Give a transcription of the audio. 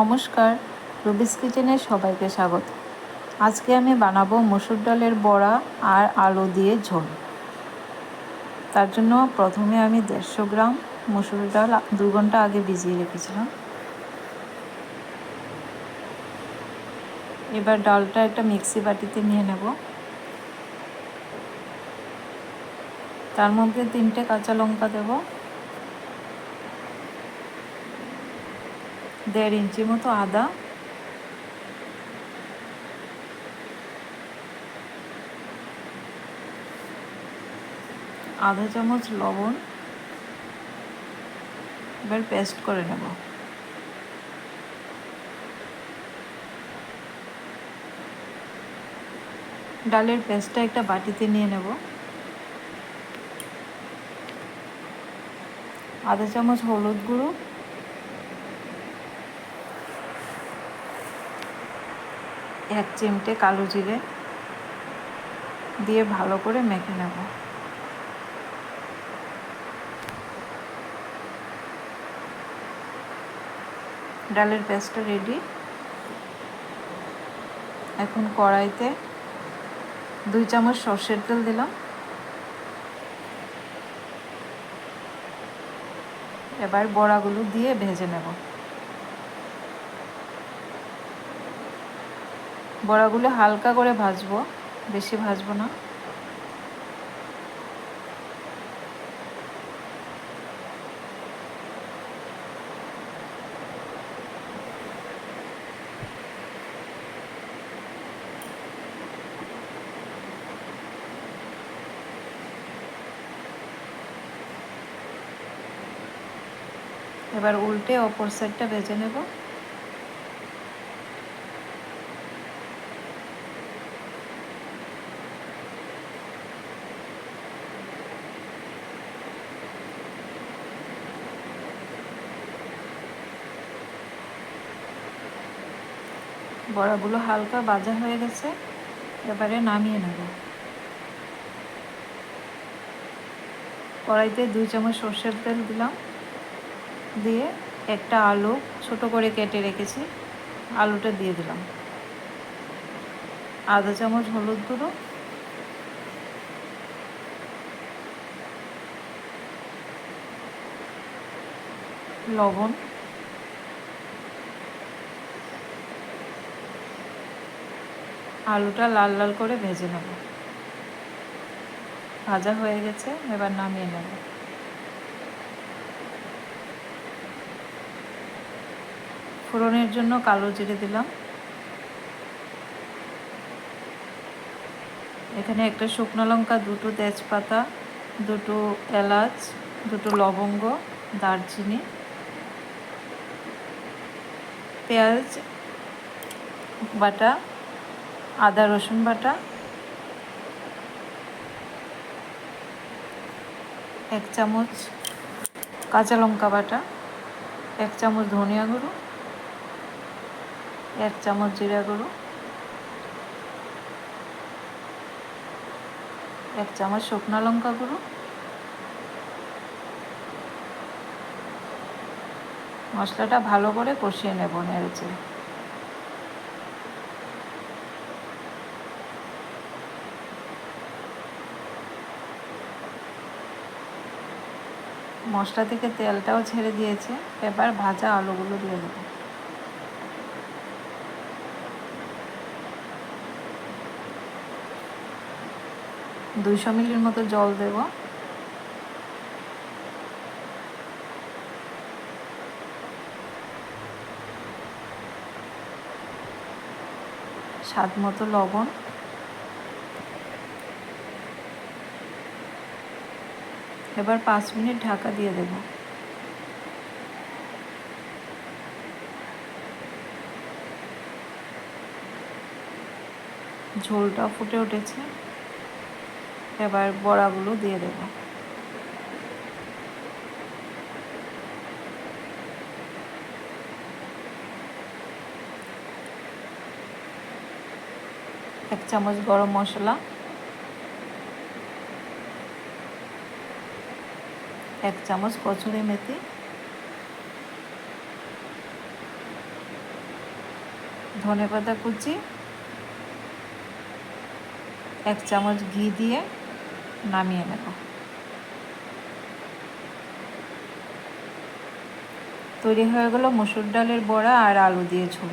নমস্কার, রুবিস কিচেনে সবাইকে স্বাগত। আজকে আমি বানাবো মসুর ডালের বড়া আর আলু দিয়ে ঝোল। তার জন্য প্রথমে আমি দেড়শো গ্রাম মসুর ডাল দু ঘণ্টা আগে ভিজিয়ে রেখেছিলাম। এবার ডালটা একটা মিক্সি বাটিতে নিয়ে নেব। তার মধ্যে তিনটে কাঁচা লঙ্কা দেবো। দেড় ইঞ্চি মতো আদা। আধা চামচ লবণ। এবার পেস্ট করে নেব। ডালের পেস্টটা একটা বাটিতে নিয়ে নেব। আধা চামচ হলুদ গুঁড়ো। এক চিমটে কালো জিরে দিয়ে ভালো করে মেখে নেব। ডালের পেস্টটা রেডি এখন কড়াইতে দুই চামচ সর্ষের তেল দিলাম। এবার বড়াগুলো দিয়ে ভেজে নেব। বড়াগুলো হালকা করে ভাজবো বেশি ভাজবো না। এবার উল্টে অপর সাইডটা ভেজে নেব। বড়াগুলো হালকা ভাজা হয়ে গেছে, এবারে নামিয়ে নেব। কড়াইতে দুই চামচ সর্ষের তেল দিলাম, দিয়ে একটা আলু ছোট করে কেটে রেখেছি, আলুটা দিয়ে দিলাম। আধা চামচ হলুদ গুঁড়ো, লবণ আলুটা লাল লাল করে ভেজে নেব। ভাজা হয়ে গেছে, এবার নামিয়ে নেব। ফোড়নের জন্য কালো জিরে দিলাম। এখানে একটা শুকনো লঙ্কা, দুটো তেজপাতা, দুটো এলাচ, দুটো লবঙ্গ, দারচিনি, পেঁয়াজ বাটা আদা, রসুন বাটা, এক চামচ কাঁচা লঙ্কা বাটা, এক চামচ ধনিয়া গুঁড়ো, এক চামচ জিরা গুঁড়ো, এক চামচ শুকনো লঙ্কা গুঁড়ো, মশলাটা ভালো করে কষিয়ে নেব নেড়েছে মশলা থেকে তেলটাও ছেড়ে দিয়েছে। এবার ভাজা আলুগুলো দিয়ে দেবো। দুইশো মিলির মতো জল দেব। স্বাদ মতো লবণ। এবার পাঁচ মিনিট ঢাকা দিয়ে দেব। ঝোলটা ফুটে উঠেছে। এবার বড়াগুলো দিয়ে দেব। এক চামচ গরম মশলা। এক চামচ কচুরি মেথি, ধনে পাতা কুচি, এক চামচ ঘি দিয়ে নামিয়ে নেব। তৈরি হয়ে গেল মসুর ডালের বড়া আর আলু দিয়ে ঝোল।